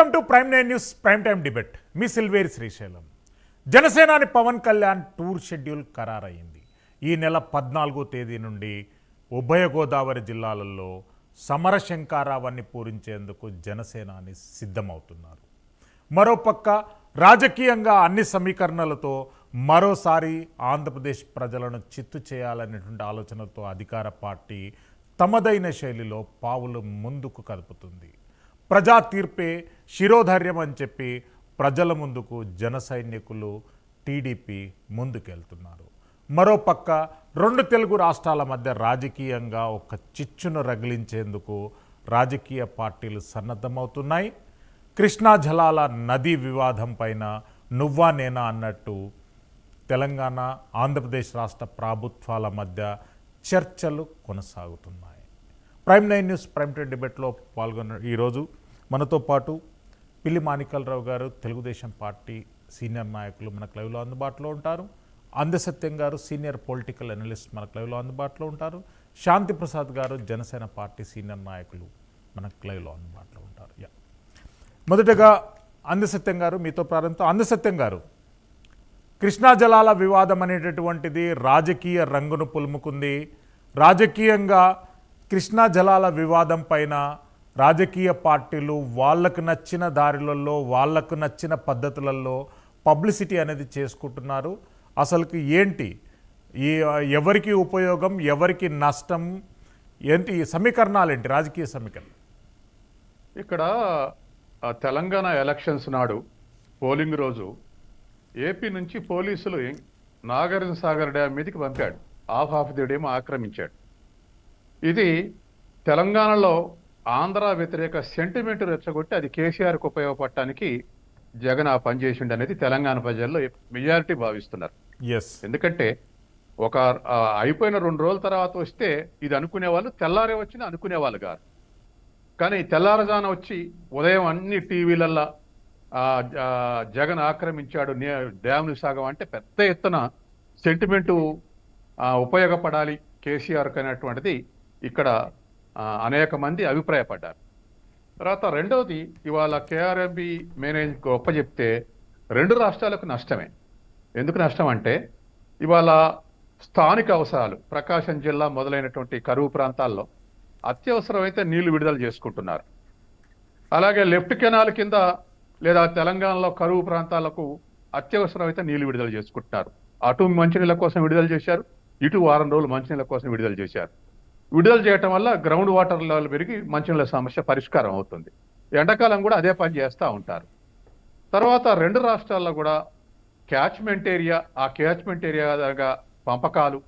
Welcome to prime nine news prime time debate మీ సిల్వేరి శ్రీశైలం. జనసేనాని Pawan Kalyan tour schedule ఖరారయింది ఈ నెల పద్నాలుగో తేదీ నుండి ఉభయ గోదావరి జిల్లాలలో సమర శంకారావాన్ని పూరించేందుకు జనసేనాని సిద్ధమవుతున్నారు. మరోపక్క రాజకీయంగా అన్ని సమీకరణలతో మరోసారి ఆంధ్రప్రదేశ్ ప్రజలను చిత్తు చేయాలనేటువంటి ఆలోచనతో అధికార పార్టీ తమదైన శైలిలో పావులు ముందుకు కదుపుతుంది. ప్రజా తీర్పే శిరోధైర్యం అని చెప్పి ప్రజల ముందుకు జన సైనికులు టీడీపీ ముందుకెళ్తున్నారు. మరోపక్క రెండు తెలుగు రాష్ట్రాల మధ్య రాజకీయంగా ఒక చిచ్చును రగిలించేందుకు రాజకీయ పార్టీలు సన్నద్ధమవుతున్నాయి. కృష్ణా జలాల నదీ వివాదం పైన నువ్వా నేనా అన్నట్టు తెలంగాణ ఆంధ్రప్రదేశ్ రాష్ట్ర ప్రభుత్వాల మధ్య చర్చలు కొనసాగుతున్నాయి. Prime nine news prime ten డిబేట్లో పాల్గొన్న ఈరోజు మనతో పాటు పిల్లి మాణికలరావు గారు తెలుగుదేశం పార్టీ సీనియర్ నాయకులు మనకు లైవ్లో అందుబాటులో ఉంటారు. అందసత్యం గారు సీనియర్ పొలిటికల్ అనలిస్ట్ మనకు లైవ్లో అందుబాటులో ఉంటారు. శాంతి ప్రసాద్ గారు జనసేన పార్టీ సీనియర్ నాయకులు మనకు లైవ్లో అందుబాటులో ఉంటారు. యా. మొదటగా అందసత్యం గారు మీతో ప్రారంభంతో అందసత్యం గారు కృష్ణా జలాల వివాదం అనేటటువంటిది రాజకీయ రంగును పులుముకుంది. రాజకీయంగా కృష్ణా జలాల వివాదం పైన రాజకీయ పార్టీలు వాళ్ళకు నచ్చిన దారిలలో వాళ్ళకు నచ్చిన పద్ధతులలో పబ్లిసిటీ అనేది చేసుకుంటున్నారు. అసలుకి ఏంటి? ఈ ఎవరికి ఉపయోగం ఎవరికి నష్టం? ఏంటి ఈ సమీకరణాలు ఏంటి? రాజకీయ సమీకరణ ఇక్కడ తెలంగాణ ఎలక్షన్స్ నాడు పోలింగ్ రోజు ఏపీ నుంచి పోలీసులు నాగార్జున సాగర్ డ్యామ్ మీదకి పంపాడు. హాఫ్ హాఫ్ ది డ్యామ్ ఆక్రమించాడు. ఇది తెలంగాణలో ఆంధ్ర వ్యతిరేక సెంటిమెంట్ రెచ్చగొట్టి అది కేసీఆర్కి ఉపయోగపడటానికి జగన్ ఆ పని చేసిండు అనేది తెలంగాణ ప్రజల్లో మెజారిటీ భావిస్తున్నారు. ఎస్ ఎందుకంటే ఒక అయిపోయిన రెండు రోజుల తర్వాత వస్తే ఇది అనుకునే వాళ్ళు తెల్లారే వచ్చిన అనుకునే వాళ్ళు కాదు. కానీ తెల్లారజాన వచ్చి ఉదయం అన్ని టీవీలల్లో జగన్ ఆక్రమించాడు డ్యామ్లు సాగం అంటే పెద్ద ఎత్తున సెంటిమెంటు ఉపయోగపడాలి కేసీఆర్ అనేటువంటిది ఇక్కడ అనేక మంది అభిప్రాయపడ్డారు. తర్వాత రెండవది ఇవాళ కేఆర్ఎంబి మేనేజ్ గొప్ప చెప్తే రెండు రాష్ట్రాలకు నష్టమే. ఎందుకు నష్టం అంటే ఇవాళ స్థానిక అవసరాలు ప్రకాశం జిల్లా మొదలైనటువంటి కరువు ప్రాంతాల్లో అత్యవసరమైతే నీళ్ళు విడుదల చేసుకుంటున్నారు. అలాగే లెఫ్ట్ కెనాల్ కింద లేదా తెలంగాణలో కరువు ప్రాంతాలకు అత్యవసరమైతే నీళ్ళు విడుదల చేసుకుంటున్నారు. అటు మంచినీళ్ళ కోసం విడుదల చేశారు ఇటు వారం రోజులు మంచినీళ్ళ కోసం విడుదల చేశారు. విడుదల చేయటం వల్ల గ్రౌండ్ వాటర్ లెవెల్ పెరిగి మంచినీళ్ళ సమస్య పరిష్కారం అవుతుంది. ఎండాకాలం కూడా అదే పని చేస్తూ ఉంటారు. తర్వాత రెండు రాష్ట్రాల్లో కూడా క్యాచ్మెంట్ ఏరియా ఆ క్యాచ్మెంట్ ఏరియా పంపకాలు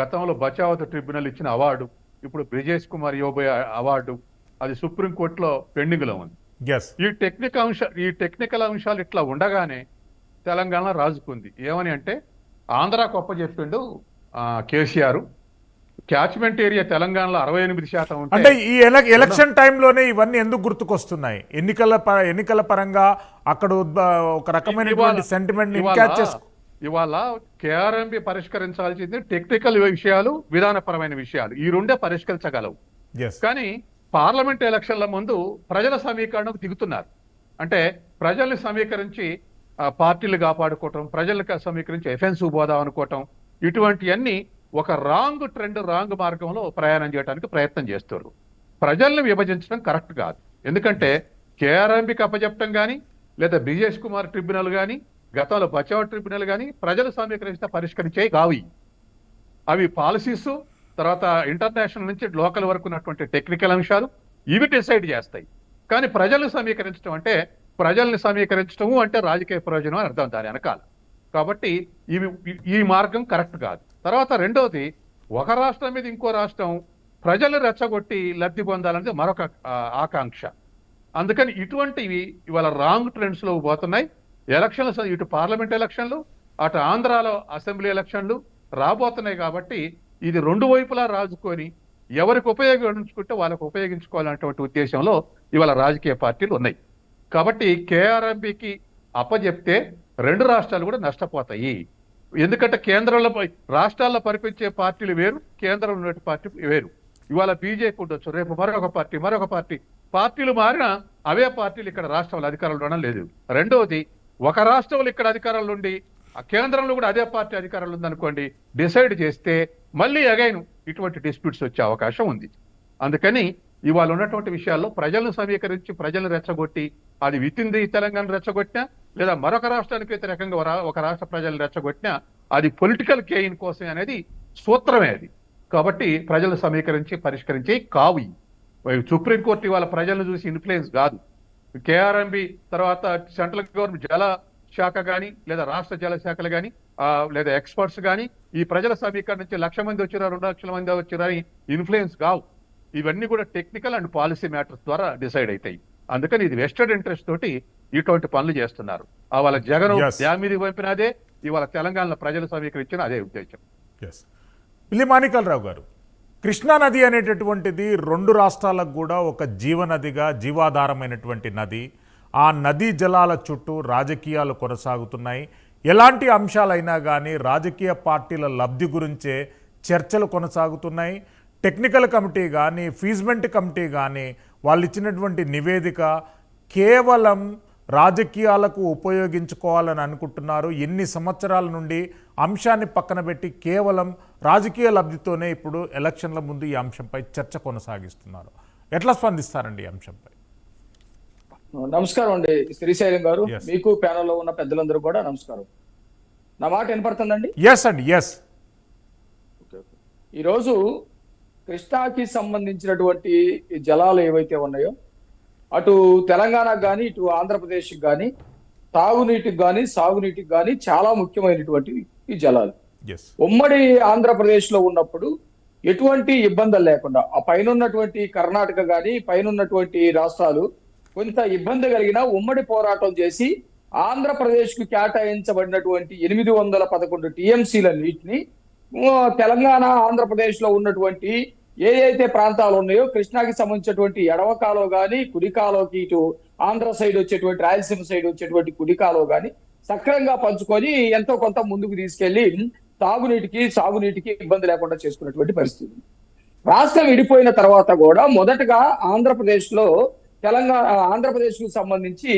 గతంలో బచావత్ ట్రిబ్యునల్ ఇచ్చిన అవార్డు ఇప్పుడు బ్రిజేష్ కుమార్ యోబోయ్ అవార్డు అది సుప్రీంకోర్టులో పెండింగ్లో ఉంది. ఈ టెక్నికల్ అంశ ఈ టెక్నికల్ అంశాలు ఇట్లా ఉండగానే తెలంగాణ రాజుకుంది. ఏమని అంటే ఆంధ్ర గొప్ప చెప్పిండు కేసీఆర్ క్యాచ్మెంట్ ఏరియా తెలంగాణలో అరవై ఎనిమిది శాతం అంటే ఈ ఎల ఎలక్షన్ టైంలోనే ఇవన్నీ ఎందుకు గుర్తుకొస్తున్నాయి? ఎన్నికల ఎన్నికల పరంగా అక్కడ ఒక రకమైనటువంటి ఇవాళ- సెంటిమెంట్ ఇవాళ- కేఆర్ఎంబి పరిష్కరించాల్సింది టెక్నికల్ విషయాలు విధానపరమైన విషయాలు. ఈ రెండే పరిష్కరించగలవు. కానీ పార్లమెంట్ ఎలక్షన్ల ముందు ప్రజల సమీకరణకు దిగుతున్నారు. అంటే ప్రజల్ని సమీకరించి పార్టీలు కాపాడుకోవటం ప్రజలకు సమీకరించి ఎఫెన్స్ పోదాం అనుకోవటం ఇటువంటివన్నీ ఒక రాంగ్ ట్రెండ్ రాంగ్ మార్గంలో ప్రయాణం చేయడానికి ప్రయత్నం చేస్తారు ప్రజల్ని విభజించడం కరెక్ట్ కాదు. ఎందుకంటే కేఆర్ఎంపీకి అప్పచెప్పడం కానీ లేదా బ్రిజేష్ కుమార్ ట్రిబ్యునల్ కానీ గతంలో బచావ్ ట్రిబ్యునల్ కానీ ప్రజలు సమీకరిస్తే పరిష్కరించేవి కావు అవి పాలసీస్ తర్వాత ఇంటర్నేషనల్ నుంచి లోకల్ వరకు ఉన్నటువంటి టెక్నికల్ అంశాలు ఇవి డిసైడ్ చేస్తాయి. కానీ ప్రజలు సమీకరించడం అంటే ప్రజల్ని సమీకరించడము అంటే రాజకీయ ప్రయోజనం అని అర్థం దాని వెనకాల. కాబట్టి ఇవి ఈ మార్గం కరెక్ట్ కాదు. తర్వాత రెండవది ఒక రాష్ట్రం మీద ఇంకో రాష్ట్రం ప్రజలు రెచ్చగొట్టి లబ్ధి పొందాలనేది మరొక ఆకాంక్ష. అందుకని ఇటువంటివి ఇవాళ రాంగ్ ట్రెండ్స్లో పోతున్నాయి. ఎలక్షన్లు ఇటు పార్లమెంట్ ఎలక్షన్లు అటు ఆంధ్రాలో అసెంబ్లీ ఎలక్షన్లు రాబోతున్నాయి కాబట్టి ఇది రెండు వైపులా రాజుకొని ఎవరికి ఉపయోగించుకుంటే వాళ్ళకు ఉపయోగించుకోవాలనేటువంటి ఉద్దేశంలో ఇవాళ రాజకీయ పార్టీలు ఉన్నాయి. కాబట్టి కేఆర్ఎంపీకి అప్పజెప్తే రెండు రాష్ట్రాలు కూడా నష్టపోతాయి. ఎందుకంటే కేంద్రంలో రాష్ట్రాల్లో పరిపించే పార్టీలు వేరు కేంద్రంలో ఉన్న పార్టీ వేరు. ఇవాళ బీజేపీ ఉండొచ్చు రేపు మరొక పార్టీ మరొక పార్టీ. పార్టీలు మారినా అవే పార్టీలు ఇక్కడ రాష్ట్రంలో అధికారంలో ఉండడం లేదు. రెండవది ఒక రాష్ట్రంలో ఇక్కడ అధికారంలో ఉండి ఆ కేంద్రంలో కూడా అదే పార్టీ అధికారంలో ఉందనుకోండి డిసైడ్ చేస్తే మళ్ళీ అగైన్ ఇటువంటి డిస్ప్యూట్స్ వచ్చే అవకాశం ఉంది. అందుకని ఇవాళ ఉన్నటువంటి విషయాల్లో ప్రజలను సమీకరించి ప్రజలను రెచ్చగొట్టి అది విత్ ది తెలంగాణ రెచ్చగొట్టినా లేదా మరొక రాష్ట్రానికి వ్యతిరేకంగా ఒక రాష్ట్ర ప్రజలను రెచ్చగొట్టినా అది పొలిటికల్ గెయిన్ కోసమే అనేది సూత్రమే అది. కాబట్టి ప్రజలను సమీకరించి పరిష్కరించే కావు ఇవి. సుప్రీంకోర్టు ఇవాళ ప్రజలను చూసి ఇన్ఫ్లుయెన్స్ కాదు. కేఆర్ఎంబి తర్వాత సెంట్రల్ గవర్నమెంట్ జల శాఖ కానీ లేదా రాష్ట్ర జల శాఖలు కానీ లేదా ఎక్స్పర్ట్స్ కానీ ఈ ప్రజల సమీకరణ నుంచి లక్ష మంది వచ్చినారు రెండు లక్షల మంది వచ్చిరా ఇన్ఫ్లుయెన్స్ కావు. ఇవన్నీ కూడా టెక్నికల్ అండ్ పాలసీ మ్యాటర్స్ ద్వారా డిసైడ్ అవుతాయి అందుకని ఇది వెస్టెడ్ ఇంట్రెస్ట్ తోటి ఇటువంటి పనులు చేస్తున్నారు. వాళ్ళ జగన్ Yes. డ్యామ్ మీదకి పంపినదే ఇవాళ తెలంగాణలో ప్రజలు సమీకరించిన అదే ఉద్దేశం. పిల్లి మాణికలరావు గారు కృష్ణా నది అనేటటువంటిది రెండు రాష్ట్రాలకు కూడా ఒక జీవనదిగా జీవాధారమైనటువంటి నది. ఆ నదీ జలాల చుట్టూ రాజకీయాలు కొనసాగుతున్నాయి. ఎలాంటి అంశాలైనా కానీ రాజకీయ పార్టీల లబ్ధి గురించే చర్చలు కొనసాగుతున్నాయి. టెక్నికల్ కమిటీ కానీ ఫీజ్మెంట్ కమిటీ కానీ వాళ్ళు ఇచ్చినటువంటి నివేదిక కేవలం రాజకీయాలకు ఉపయోగించుకోవాలని అనుకుంటున్నారు. ఎన్ని సంవత్సరాల నుండి అంశాన్ని పక్కన పెట్టి కేవలం రాజకీయ లబ్ధితోనే ఇప్పుడు ఎలక్షన్ల ముందు ఈ అంశంపై చర్చ కొనసాగిస్తున్నారు. ఎట్లా స్పందిస్తారండి ఈ అంశంపై? నమస్కారం అండి. శ్రీశైలం గారు. మీకు ప్యానల్లో ఉన్న పెద్దలందరూ కూడా నమస్కారం. నా మాట వినపడుతుందండి? ఎస్ అండి ఎస్ ఈరోజు కృష్ణాకి సంబంధించినటువంటి జలాలు ఏవైతే ఉన్నాయో అటు తెలంగాణకు కానీ ఇటు ఆంధ్రప్రదేశ్కి కానీ తాగునీటికి కానీ సాగునీటికి కానీ చాలా ముఖ్యమైనటువంటి ఈ జలాలు. ఉమ్మడి ఆంధ్రప్రదేశ్లో ఉన్నప్పుడు ఎటువంటి ఇబ్బందులు లేకుండా ఆ పైన ఉన్నటువంటి కర్ణాటక గాని పైన ఉన్నటువంటి రాష్ట్రాలు కొంత ఇబ్బంది కలిగిన ఉమ్మడి పోరాటం చేసి ఆంధ్రప్రదేశ్కు కేటాయించబడినటువంటి ఎనిమిది వందల పదకొండు టీఎంసీల నీటిని తెలంగాణ ఆంధ్రప్రదేశ్లో ఉన్నటువంటి ఏ అయితే ప్రాంతాలు ఉన్నాయో కృష్ణాకి సంబంధించినటువంటి ఎడవ కాలువ గాని కుడికాలోకి ఇటు ఆంధ్ర సైడ్ వచ్చేటువంటి రాయలసీమ సైడ్ వచ్చేటువంటి కుడికాలో కానీ గాని సక్రంగా పంచుకొని ఎంతో కొంత ముందుకు తీసుకెళ్ళి తాగునీటికి సాగునీటికి ఇబ్బంది లేకుండా చేసుకున్నటువంటి పరిస్థితి. రాష్ట్రం విడిపోయిన తర్వాత కూడా మొదటగా ఆంధ్రప్రదేశ్లో తెలంగాణ ఆంధ్రప్రదేశ్కు సంబంధించి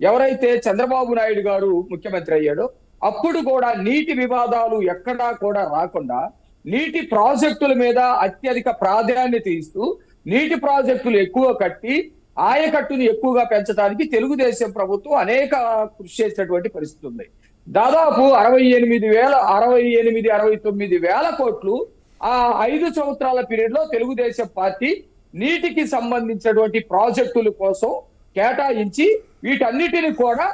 ఎవరైతే చంద్రబాబు నాయుడు గారు ముఖ్యమంత్రి అయ్యాడో అప్పుడు కూడా నీటి వివాదాలు ఎక్కడా కూడా రాకుండా నీటి ప్రాజెక్టుల మీద అత్యధిక ప్రాధాన్యత ఇస్తూ నీటి ప్రాజెక్టులు ఎక్కువ కట్టి ఆయకట్టుని ఎక్కువగా పెంచడానికి తెలుగుదేశం ప్రభుత్వం అనేక కృషి చేసినటువంటి పరిస్థితి ఉంది. దాదాపు అరవై ఎనిమిది వేల అరవై ఎనిమిది అరవై తొమ్మిది వేల కోట్లు ఆ ఐదు సంవత్సరాల పీరియడ్లో తెలుగుదేశం పార్టీ నీటికి సంబంధించినటువంటి ప్రాజెక్టుల కోసం కేటాయించి వీటన్నిటిని కూడా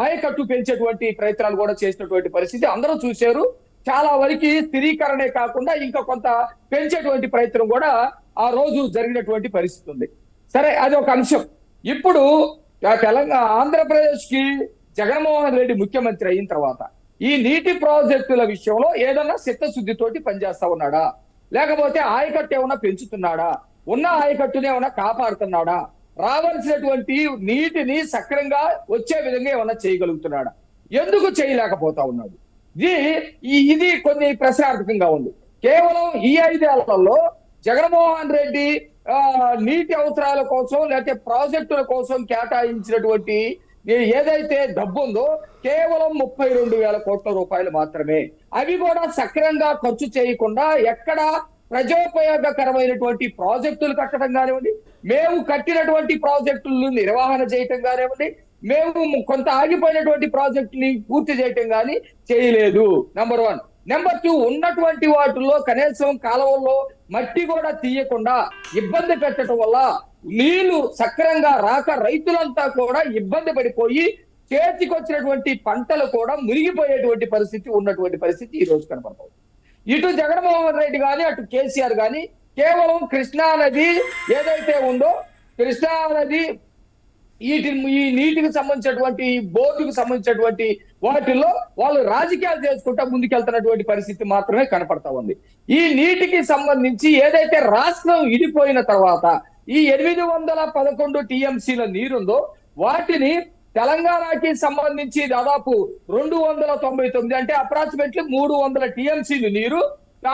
ఆయకట్టు పెంచేటువంటి ప్రయత్నాలు కూడా చేసినటువంటి పరిస్థితి. అందరూ చూశారు. చాలా వరకు స్థిరీకరణే కాకుండా ఇంకా కొంత పెంచేటువంటి ప్రయత్నం కూడా ఆ రోజు జరిగినటువంటి పరిస్థితి ఉంది. సరే అది ఒక అంశం. ఇప్పుడు తెలంగాణ ఆంధ్రప్రదేశ్కి జగన్మోహన్ రెడ్డి ముఖ్యమంత్రి అయిన తర్వాత ఈ నీటి ప్రాజెక్టుల విషయంలో ఏదన్నా చిత్తశుద్ధితోటి పనిచేస్తా ఉన్నాడా? లేకపోతే ఆయకట్టు ఏమైనా పెంచుతున్నాడా? ఉన్న ఆయకట్టుని ఏమైనా కాపాడుతున్నాడా? రావాల్సినటువంటి నీటిని సక్రంగా వచ్చే విధంగా ఏమైనా చేయగలుగుతున్నాడా? ఎందుకు చేయలేకపోతా ఉన్నాడు? ఇది ఇది కొన్ని ప్రశ్నార్థకంగా ఉంది. కేవలం ఈ ఐదేళ్ళలో జగన్మోహన్ రెడ్డి నీటి అవసరాల కోసం లేకపోతే ప్రాజెక్టుల కోసం కేటాయించినటువంటి ఏదైతే డబ్బు ఉందో కేవలం ముప్పై రెండు వేల కోట్ల రూపాయలు మాత్రమే. అవి కూడా సక్రంగా ఖర్చు చేయకుండా ఎక్కడ ప్రజోపయోగకరమైనటువంటి ప్రాజెక్టులు కట్టడం కానివ్వండి మేము కట్టినటువంటి ప్రాజెక్టులను నిర్వహణ చేయటం కానివ్వండి మేము కొంత ఆగిపోయినటువంటి ప్రాజెక్టుని పూర్తి చేయటం కానీ చేయలేదు. నెంబర్ వన్ నెంబర్ టూ ఉన్నటువంటి వాటిల్లో కనీసం కాలువల్లో మట్టి కూడా తీయకుండా ఇబ్బంది పెట్టడం వల్ల నీళ్ళు సక్రంగా రాక రైతులంతా కూడా ఇబ్బంది పడిపోయి చేతికొచ్చినటువంటి పంటలు కూడా మునిగిపోయేటువంటి పరిస్థితి ఉన్నటువంటి పరిస్థితి ఈ రోజు కనపడుతుంది ఇటు జగన్మోహన్ రెడ్డి కానీ అటు కేసీఆర్ కానీ కేవలం కృష్ణా నది ఏదైతే ఉందో కృష్ణా నది వీటి ఈ నీటికి సంబంధించినటువంటి బోర్డుకు సంబంధించినటువంటి వాటిల్లో వాళ్ళు రాజకీయాలు చేసుకుంటా ముందుకెళ్తున్నటువంటి పరిస్థితి మాత్రమే కనపడతా ఉంది. ఈ నీటికి సంబంధించి ఏదైతే రాష్ట్రం ఇడిపోయిన తర్వాత ఈ ఎనిమిది వందల పదకొండు టీఎంసీల నీరుందో వాటిని తెలంగాణకి సంబంధించి దాదాపు రెండు వందల తొంభై తొమ్మిది అంటే అప్రాక్సిమేట్లీ మూడు వందల టీఎంసీలు నీరు.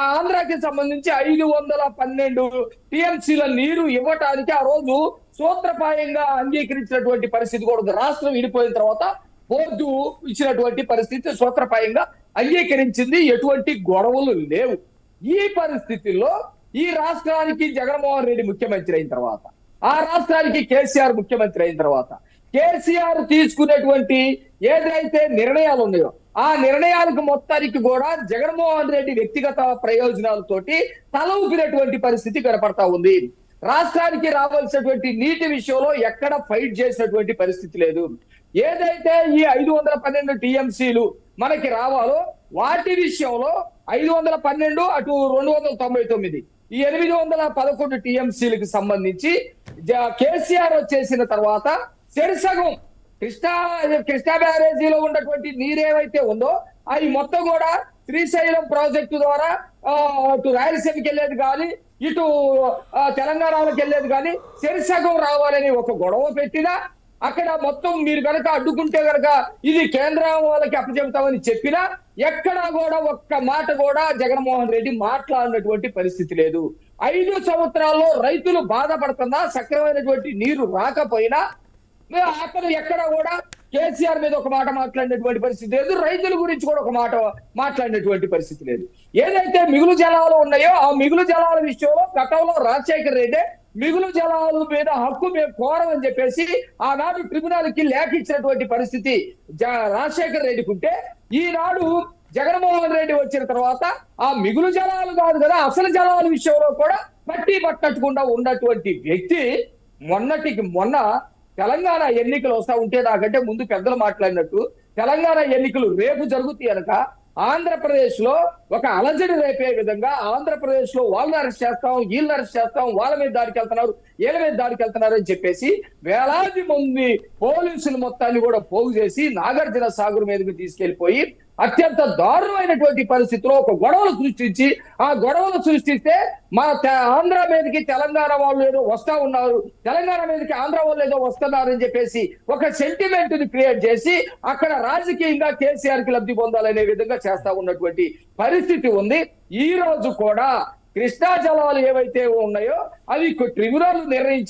ఆంధ్రాకి సంబంధించి ఐదు వందల పన్నెండు టీఎంసీల నీరు ఇవ్వటానికి ఆ రోజు సూత్రపాయంగా అంగీకరించినటువంటి పరిస్థితి కూడా రాష్ట్రం విడిపోయిన తర్వాత బోర్డు ఇచ్చినటువంటి పరిస్థితి సూత్రపాయంగా అంగీకరించింది. ఎటువంటి గొడవలు లేవు. ఈ పరిస్థితుల్లో ఈ రాష్ట్రానికి జగన్మోహన్ రెడ్డి ముఖ్యమంత్రి అయిన తర్వాత ఆ రాష్ట్రానికి కేసీఆర్ ముఖ్యమంత్రి అయిన తర్వాత కేసీఆర్ తీసుకునేటువంటి ఏదైతే నిర్ణయాలు ఉన్నాయో ఆ నిర్ణయాలకు మొత్తానికి కూడా జగన్మోహన్ రెడ్డి వ్యక్తిగత ప్రయోజనాలతోటి తల ఊపినటువంటి పరిస్థితి కనపడతా ఉంది. రాష్ట్రానికి రావాల్సినటువంటి నీటి విషయంలో ఎక్కడ ఫైట్ చేసినటువంటి పరిస్థితి లేదు. ఏదైతే ఈ ఐదు వందల పన్నెండు టీఎంసీలు మనకి రావాలో వాటి విషయంలో ఐదు వందల పన్నెండు అటు రెండు వందల తొంభై తొమ్మిది ఈ ఎనిమిది వందల పదకొండు టీఎంసీలకు సంబంధించి జ- కేసీఆర్ వచ్చేసిన తర్వాత చెరిసగం కృష్ణా కృష్ణా బ్యారేజీలో ఉన్నటువంటి నీరేవైతే ఉందో అవి మొత్తం కూడా శ్రీశైలం ప్రాజెక్టు ద్వారా ఇటు అటు రాయలసీమకి వెళ్ళేది కానీ ఇటు తెలంగాణలోకి వెళ్ళేది కానీ చెరిసగం రావాలని ఒక గొడవ పెట్టినా అక్కడ మొత్తం మీరు కనుక అడ్డుకుంటే కనుక ఇది కేంద్రం వాళ్ళకి అప్పచెబుతామని చెప్పినా ఎక్కడా కూడా ఒక్క మాట కూడా జగన్మోహన్ రెడ్డి మాట్లాడినటువంటి పరిస్థితి లేదు. ఐదు సంవత్సరాల్లో రైతులు బాధపడుతున్నా సక్రమైనటువంటి నీరు రాకపోయినా అతను ఎక్కడ కూడా కేసీఆర్ మీద ఒక మాట మాట్లాడినటువంటి పరిస్థితి లేదు. రైతుల గురించి కూడా ఒక మాట మాట్లాడినటువంటి పరిస్థితి లేదు. ఏదైతే మిగులు జలాలు ఉన్నాయో ఆ మిగులు జలాల విషయంలో గతంలో రాజశేఖర్ రెడ్డి మిగులు జలాల మీద హక్కు మేము కోరమని చెప్పేసి ఆనాడు ట్రిబ్యునల్కి లేఖ ఇచ్చినటువంటి పరిస్థితి జ- రాజశేఖర్ రెడ్డికి ఉంటే ఈనాడు జగన్మోహన్ రెడ్డి వచ్చిన తర్వాత ఆ మిగులు జలాలు కాదు కదా అసలు జలాల విషయంలో కూడా పట్టి పట్టకుండా ఉన్నటువంటి వ్యక్తి మొన్నటికి మొన్న తెలంగాణ ఎన్నికలు వస్తా ఉంటే నాకంటే ముందు పెద్దలు మాట్లాడినట్టు తెలంగాణ ఎన్నికలు రేపు జరుగుతాయి అనక ఆంధ్రప్రదేశ్లో ఒక అలజడి రేపే విధంగా ఆంధ్రప్రదేశ్లో వాళ్ళని అరెస్ట్ చేస్తాం వీళ్ళని అరెస్ట్ చేస్తాం వాళ్ళ మీద దాడికి వెళ్తున్నారు వీళ్ళ మీద దాడికి వెళ్తున్నారు అని చెప్పేసి వేలాది మంది పోలీసులు మొత్తాన్ని కూడా పోగు చేసి నాగార్జున సాగర్ మీదకి తీసుకెళ్ళిపోయి అత్యంత దారుణమైనటువంటి పరిస్థితిలో ఒక గొడవలు సృష్టించి ఆ గొడవలు సృష్టిస్తే మా ఆంధ్ర మీదకి తెలంగాణ వాళ్ళు ఏదో వస్తా ఉన్నారు. తెలంగాణ మీదకి ఆంధ్ర వాళ్ళు ఏదో వస్తున్నారని చెప్పేసి ఒక సెంటిమెంట్ని క్రియేట్ చేసి అక్కడ రాజకీయంగా కేసీఆర్కి లబ్ధి పొందాలనే విధంగా చేస్తా ఉన్నటువంటి పరిస్థితి ఉంది. ఈ రోజు కూడా కృష్ణా జలాలు ఏవైతే ఉన్నాయో అవి ట్రిబ్యునల్ నిర్ణయించిన